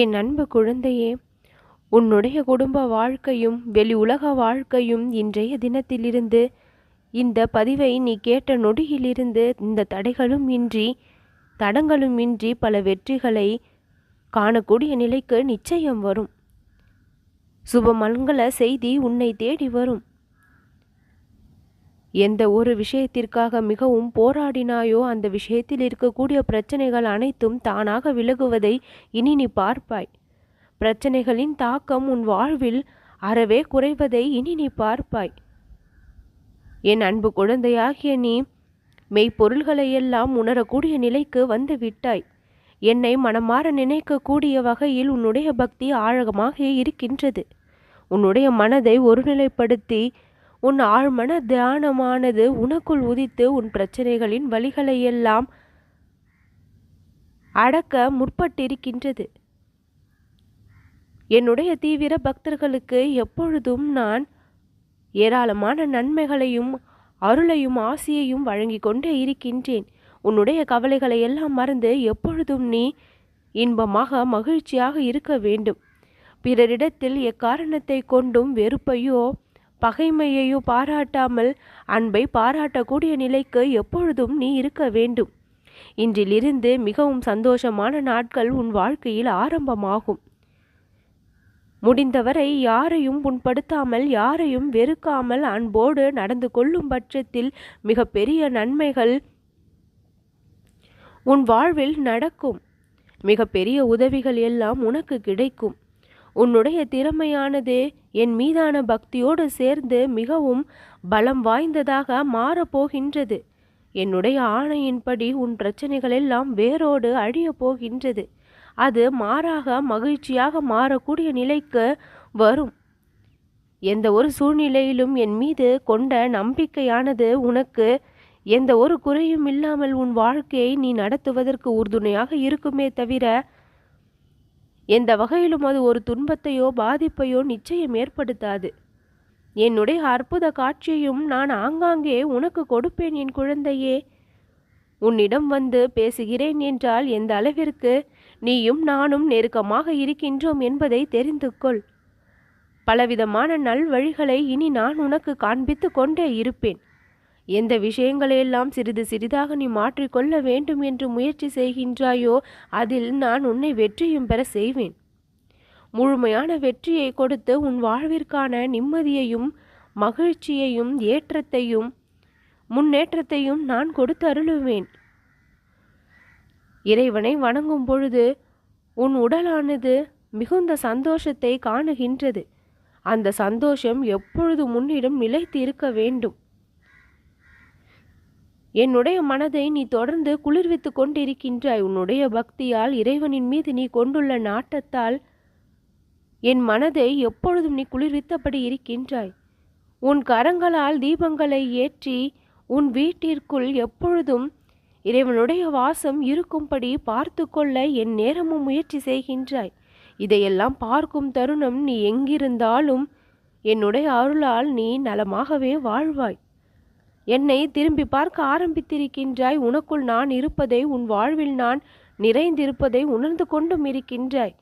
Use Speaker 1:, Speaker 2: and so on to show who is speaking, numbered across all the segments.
Speaker 1: என் அன்பு குழந்தையே உன்னுடைய குடும்ப வாழ்க்கையும் வெளி உலக வாழ்க்கையும் இன்றைய தினத்திலிருந்து இந்த பதிவை நீ கேட்ட நொடியிலிருந்து இந்த தடைகளும் இன்றி தடங்களும் இன்றி பல வெற்றிகளை காணக்கூடிய நிலைக்கு நிச்சயம் வரும். சுபமங்கள செய்தி உன்னை தேடி வரும். எந்த ஒரு விஷயத்திற்காக மிகவும் போராடினாயோ அந்த விஷயத்தில் இருக்கக்கூடிய பிரச்சனைகள் அனைத்தும் தானாக விலகுவதை இனி நீ பார்ப்பாய். பிரச்சனைகளின் தாக்கம் உன் வாழ்வில் அறவே குறைவதை இனி நீ பார்ப்பாய். என் அன்பு குழந்தையாகிய நீ மெய்ப்பொருள்களையெல்லாம் உணரக்கூடிய நிலைக்கு வந்து விட்டாய். என்னை மனமாற நினைக்கக்கூடிய வகையில் உன்னுடைய பக்தி ஆழகமாக இருக்கின்றது. உன்னுடைய மனதை ஒருநிலைப்படுத்தி உன் ஆழ்மன தியானமானது உனக்குள் உதித்து உன் பிரச்சனைகளின் வழிகளையெல்லாம் அடக்க முற்பட்டிருக்கின்றது. என்னுடைய தீவிர பக்தர்களுக்கு எப்பொழுதும் நான் ஏராளமான நன்மைகளையும் அருளையும் ஆசையையும் வழங்கி கொண்டே இருக்கின்றேன். உன்னுடைய கவலைகளை எல்லாம் மறந்து எப்பொழுதும் நீ இன்பமாக மகிழ்ச்சியாக இருக்க வேண்டும். பிறரிடத்தில் எக்காரணத்தை கொண்டும் வெறுப்பையோ பகைமையையோ பாராட்டாமல் அன்பை பாராட்டக்கூடிய நிலைக்கு எப்பொழுதும் நீ இருக்க வேண்டும். இன்றிலிருந்து மிகவும் சந்தோஷமான நாட்கள் உன் வாழ்க்கையில் ஆரம்பமாகும். முடிந்தவரை யாரையும் புண்படுத்தாமல் யாரையும் வெறுக்காமல் அன்போடு நடந்து கொள்ளும் பட்சத்தில் மிகப்பெரிய நன்மைகள் உன் வாழ்வில் நடக்கும். மிகப்பெரிய உதவிகள் எல்லாம் உனக்கு கிடைக்கும். உன்னுடைய திறமையானது. என் மீதான பக்தியோடு சேர்ந்து மிகவும் பலம் வாய்ந்ததாக மாறப்போகின்றது என்னுடைய ஆணையின்படி உன் பிரச்சனைகள் எல்லாம் வேரோடு அழியப் போகின்றது. அது மாறாக மகிழ்ச்சியாக மாறக்கூடிய நிலைக்கு வரும். எந்த ஒரு சூழ்நிலையிலும் என் மீது கொண்ட நம்பிக்கையானது உனக்கு எந்த ஒரு குறையும் இல்லாமல் உன் வாழ்க்கையை நீ நடத்துவதற்கு உறுதுணையாக இருக்குமே தவிர எந்த வகையிலும் அது ஒரு துன்பத்தையோ பாதிப்பையோ நிச்சயம் ஏற்படுத்தாது. என்னுடைய அற்புத காட்சியையும் நான் ஆங்காங்கே உனக்கு கொடுப்பேன் என் குழந்தையே. உன்னிடம் வந்து பேசுகிறேன் என்றால் எந்த அளவிற்கு நீயும் நானும் நெருக்கமாக இருக்கின்றோம் என்பதை தெரிந்து கொள் பலவிதமான நல்வழிகளை இனி நான் உனக்கு காண்பித்து கொண்டே இருப்பேன். எந்த விஷயங்களையெல்லாம் சிறிது சிறிதாக நீ மாற்றிக்கொள்ள வேண்டும் என்று முயற்சி செய்கின்றாயோ அதில் நான் உன்னை வெற்றியும் பெற செய்வேன். முழுமையான வெற்றியை கொடுத்து உன் வாழ்விற்கான நிம்மதியையும் மகிழ்ச்சியையும் ஏற்றத்தையும் முன்னேற்றத்தையும் நான் கொடுத்து அருளுவேன். இறைவனை வணங்கும் பொழுது உன் உடலானது மிகுந்த சந்தோஷத்தை காணுகின்றது. அந்த சந்தோஷம் எப்பொழுது முன்னிடம் நிலைத்து இருக்க வேண்டும்? என்னுடைய மனதை நீ தொடர்ந்து குளிர்வித்து கொண்டிருக்கின்றாய். உன்னுடைய பக்தியால் இறைவனின் மீது நீ கொண்டுள்ள நாட்டத்தால் என் மனதை எப்பொழுதும் நீ குளிர்வித்தபடி இருக்கின்றாய். உன் கரங்களால் தீபங்களை ஏற்றி உன் வீட்டிற்குள் எப்பொழுதும் இறைவனுடைய வாசம் இருக்கும்படி பார்த்து கொள்ள என் நேரமும் முயற்சி செய்கின்றாய். இதையெல்லாம் பார்க்கும் தருணம் நீ எங்கிருந்தாலும் என்னுடைய அருளால் நீ நலமாகவே வாழ்வாய். என்னை திரும்பி பார்க்க ஆரம்பித்திருக்கின்றாய். உனக்குள் நான் இருப்பதை உன் வாழ்வில் நான் நிறைந்திருப்பதை உணர்ந்து கொண்டும் இருக்கின்றாய்.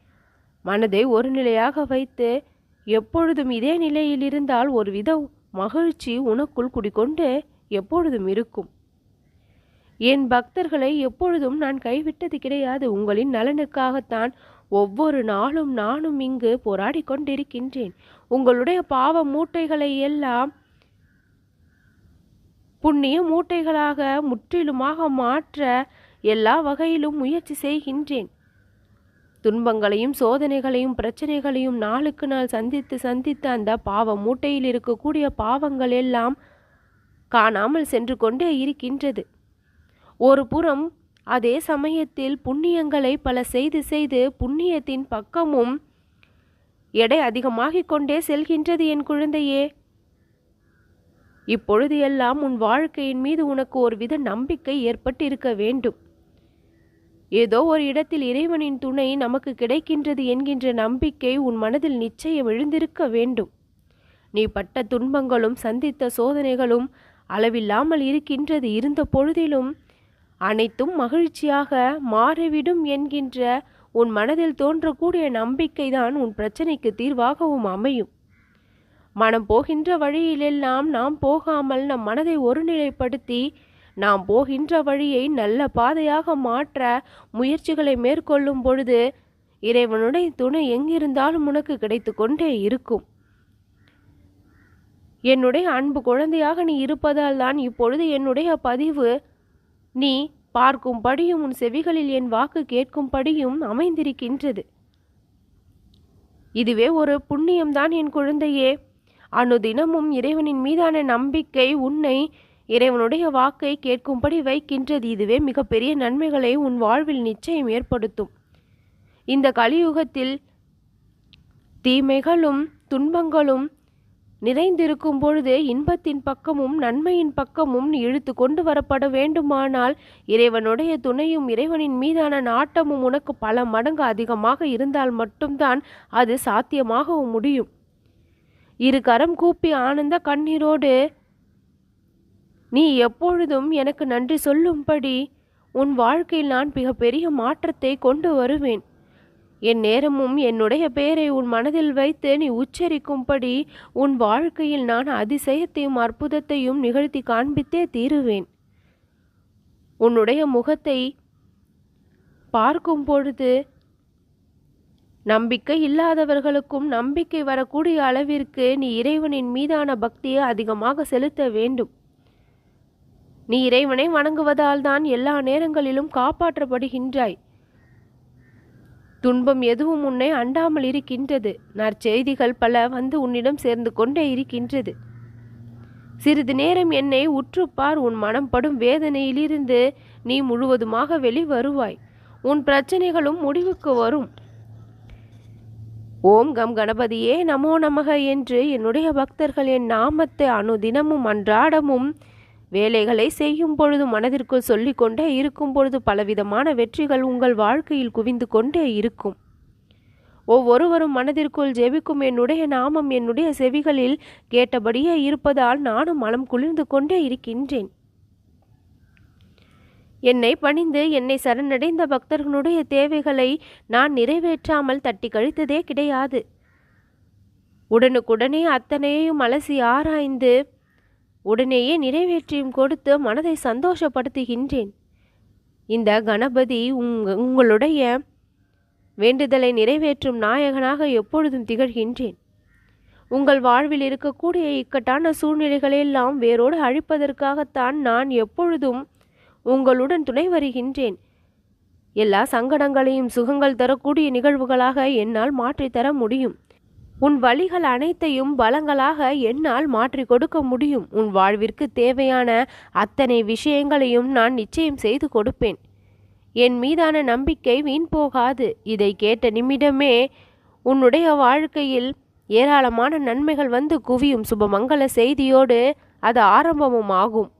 Speaker 1: மனதை ஒரு நிலையாக வைத்து எப்பொழுதும் இதே நிலையில் இருந்தால் ஒருவித மகிழ்ச்சி உனக்குள் குடிக்கொண்டு எப்பொழுதும் இருக்கும். என் பக்தர்களை எப்பொழுதும் நான் கைவிட்டது கிடையாது. உங்களின் நலனுக்காகத்தான் ஒவ்வொரு நாளும் நானும் இங்கு போராடி கொண்டிருக்கின்றேன். உங்களுடைய பாவ மூட்டைகளை எல்லாம் புண்ணிய மூட்டைகளாக முற்றிலுமாக மாற்ற எல்லா வகையிலும் முயற்சி செய்கின்றேன். துன்பங்களையும் சோதனைகளையும் பிரச்சனைகளையும் நாளுக்கு நாள் சந்தித்து சந்தித்து அந்த பாவ மூட்டையில் இருக்கக்கூடிய பாவங்கள் எல்லாம் காணாமல் சென்று கொண்டே இருக்கின்றது. ஒரு புறம் அதே சமயத்தில் புண்ணியங்களை பல செய்து செய்து புண்ணியத்தின் பக்கமும் எடை அதிகமாகிக் கொண்டே செல்கின்றது என் குழந்தையே. இப்பொழுது எல்லாம் உன் வாழ்க்கையின் மீது உனக்கு ஒருவித நம்பிக்கை ஏற்பட்டு இருக்க வேண்டும். ஏதோ ஒரு இடத்தில் இறைவனின் துணை நமக்கு கிடைக்கின்றது என்கின்ற நம்பிக்கை உன் மனதில் நிச்சயம் எழுந்திருக்க வேண்டும். நீ பட்ட துன்பங்களும் சந்தித்த சோதனைகளும் அளவில்லாமல் இருக்கின்றது. இருந்த பொழுதிலும் அனைத்தும் மகிழ்ச்சியாக மாறிவிடும் என்கின்ற உன் மனதில் தோன்றக்கூடிய நம்பிக்கைதான் உன் பிரச்சனைக்கு தீர்வாகவும் அமையும். மனம் போகின்ற வழியிலெல்லாம் நாம் போகாமல் நம் மனதை ஒருநிலைப்படுத்தி நாம் போகின்ற வழியை நல்ல பாதையாக மாற்ற முயற்சிகளை மேற்கொள்ளும் பொழுது இறைவனுடைய துணை எங்கிருந்தாலும் உனக்கு கிடைத்து கொண்டே இருக்கும். என்னுடைய அன்பு குழந்தையாக நீ இருப்பதால் தான் இப்பொழுது என்னுடைய பதிவு. நீ பார்க்கும்படியும் உன் செவிகளில் என் வாக்கு கேட்கும்படியும் அமைந்திருக்கின்றது. இதுவே ஒரு புண்ணியம்தான் என் குழந்தையே. அனுதினமும் இறைவனின் மீதான நம்பிக்கை உன்னை இறைவனுடைய வாக்கை கேட்கும்படி வைக்கின்றது. இதுவே மிகப்பெரிய நன்மைகளை உன் வாழ்வில் நிச்சயம் ஏற்படுத்தும். இந்த கலியுகத்தில் தீமைகளும் துன்பங்களும் நிறைந்திருக்கும் பொழுது இன்பத்தின் பக்கமும் நன்மையின் பக்கமும் இழுத்து கொண்டு வரப்பட வேண்டுமானால் இறைவனுடைய துணையும் இறைவனின் மீதான நாட்டமும் உனக்கு பல மடங்கு அதிகமாக இருந்தால் மட்டும்தான் அது சாத்தியமாகவும் முடியும். இரு கரம் கூப்பி ஆனந்த கண்ணீரோடு நீ எப்பொழுதும் எனக்கு நன்றி சொல்லும்படி உன் வாழ்க்கையில் நான் மிகப்பெரிய மாற்றத்தை கொண்டு வருவேன். என் நேரமும் என்னுடைய பெயரை உன் மனதில் வைத்து நீ உச்சரிக்கும்படி உன் வாழ்க்கையில் நான் அதிசயத்தையும் அற்புதத்தையும் நிகழ்த்தி காண்பித்தே தீருவேன். உன்னுடைய முகத்தை பார்க்கும் பொழுது நம்பிக்கை இல்லாதவர்களுக்கும் நம்பிக்கை வரக்கூடிய அளவிற்கு நீ இறைவனின் மீதான பக்தியை அதிகமாக செலுத்த வேண்டும். நீ இறைவனை வணங்குவதால் தான் எல்லா நேரங்களிலும் காப்பாற்றப்படுகின்றாய். துன்பம் எதுவும் உன்னை அண்டாமல் இருக்கின்றது. நற்செய்திகள் பல வந்து உன்னிடம் சேர்ந்து கொண்டே இருக்கின்றது. சிறிது நேரம் என்னை உற்றுப்பார் உன் மனம் படும் வேதனையிலிருந்து நீ முழுவதுமாக வெளிவருவாய். உன் பிரச்சனைகளும் முடிவுக்கு வரும். ஓம் கம் கணபதியே நமோ நமக என்று என்னுடைய பக்தர்கள் என் நாமத்தை அனுதினமும் அன்றாடமும் வேலைகளை செய்யும் பொழுது மனதிற்குள் சொல்லிக்கொண்டே இருக்கும் பொழுது பலவிதமான வெற்றிகள் உங்கள் வாழ்க்கையில் குவிந்து கொண்டே இருக்கும். ஒவ்வொருவரும் மனதிற்குள் ஜெபிக்கும் என்னுடைய நாமம் என்னுடைய செவிகளில் கேட்டபடியே இருப்பதால் நானும் மனம் குளிர்ந்து கொண்டே இருக்கின்றேன். என்னை பணிந்து என்னை சரணடைந்த பக்தர்களுடைய தேவைகளை நான் நிறைவேற்றாமல் தட்டி கழித்ததே கிடையாது. உடனுக்குடனே அத்தனையையும் அலசி ஆராய்ந்து உடனேயே நிறைவேற்றியும் கொடுத்து மனதை சந்தோஷப்படுத்துகின்றேன். இந்த கணபதி உங் உங்களுடைய வேண்டுதலை நிறைவேற்றும் நாயகனாக எப்பொழுதும் திகழ்கின்றேன். உங்கள் வாழ்வில் இருக்கக்கூடிய இக்கட்டான சூழ்நிலைகளெல்லாம் வேரோடு அழிப்பதற்காகத்தான் நான் எப்பொழுதும் உங்களுடன் துணை வருகின்றேன். எல்லா சங்கடங்களையும் சுகங்கள் தரக்கூடிய நிகழ்வுகளாக என்னால் மாற்றித்தர முடியும். உன் வழிகள் அனைத்தையும் பலங்களாக என்னால் மாற்றி கொடுக்க முடியும். உன் வாழ்விற்கு தேவையான அத்தனை விஷயங்களையும் நான் நிச்சயம் செய்து கொடுப்பேன். என் மீதான நம்பிக்கை வீண் போகாது. இதை கேட்ட நிமிடமே உன்னுடைய வாழ்க்கையில் ஏராளமான நன்மைகள் வந்து குவியும். சுபமங்கல செய்தியோடு அது ஆரம்பமும் ஆகும்.